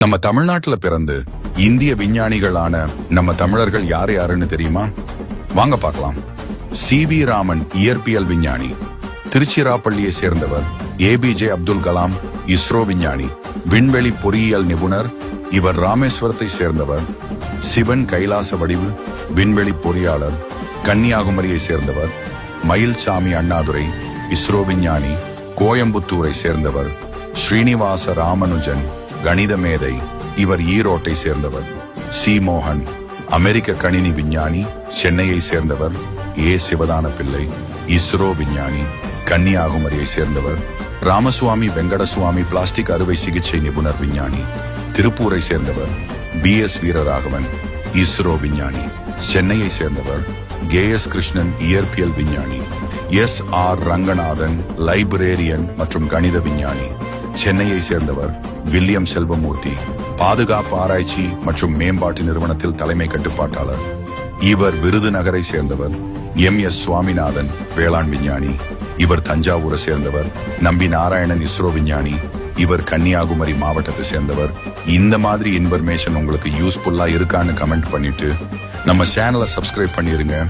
நம்ம தமிழ்நாட்டுல பிறந்து இந்திய விஞ்ஞானிகளான நம்ம தமிழர்கள் யார் யாருன்னு தெரியுமா? வாங்க பார்க்கலாம். சி வி ராமன் இயற்பியல் விஞ்ஞானி. திருச்சிராப்பள்ளியை சேர்ந்தவர் ஏபிஜே அப்துல் கலாம் இஸ்ரோ விஞ்ஞானி. விண்வெளி பொறியியல் நிபுணர் இவர் ராமேஸ்வரத்தை சேர்ந்தவர். சிவன் கைலாச வடிவு விண்வெளி பொறியாளர் கன்னியாகுமரியை சேர்ந்தவர். மயில்சாமி அண்ணாதுரை இஸ்ரோ விஞ்ஞானி. கோயம்புத்தூரை சேர்ந்தவர். ஸ்ரீனிவாச ராமனுஜன். கணித மேதை இவர் ஈரோட்டை சேர்ந்தவர். சி மோகன் அமெரிக்க கணினி விஞ்ஞானி சென்னையை சேர்ந்தவர். ஏ. சிவதான பிள்ளை இஸ்ரோ விஞ்ஞானி கன்னியாகுமரியை சேர்ந்தவர். ராமசுவாமி வெங்கடசுவாமி பிளாஸ்டிக் அறுவை சிகிச்சை நிபுணர் விஞ்ஞானி திருப்பூரை சேர்ந்தவர். பி. எஸ். வீரராகவன் இஸ்ரோ விஞ்ஞானி சென்னையை சேர்ந்தவர். கே. எஸ். கிருஷ்ணன் இயற்பியல் விஞ்ஞானி எஸ். ஆர். ரங்கநாதன் லைப்ரேரியன் மற்றும் கணித விஞ்ஞானி. சென்னையை சேர்ந்தவர் வில்லியம் செல்வமூர்த்தி பாதுகாப்பு ஆராய்ச்சி மற்றும் மேம்பாட்டு நிறுவனத்தில் தலைமை கட்டுப்பாட்டாளர். இவர் விருதுநகரை சேர்ந்தவர் எம். எஸ். சுவாமிநாதன் வேளாண் விஞ்ஞானி. இவர் தஞ்சாவூரை சேர்ந்தவர் நம்பி நாராயணன் இஸ்ரோ விஞ்ஞானி. இவர் கன்னியாகுமரி மாவட்டத்தை சேர்ந்தவர். இந்த மாதிரி இன்ஃபர்மேஷன் உங்களுக்கு யூஸ்ஃபுல்லா இருக்கான்னு கமெண்ட் பண்ணிட்டு நம்ம சேனலை சப்ஸ்கிரைப் பண்ணிருங்க.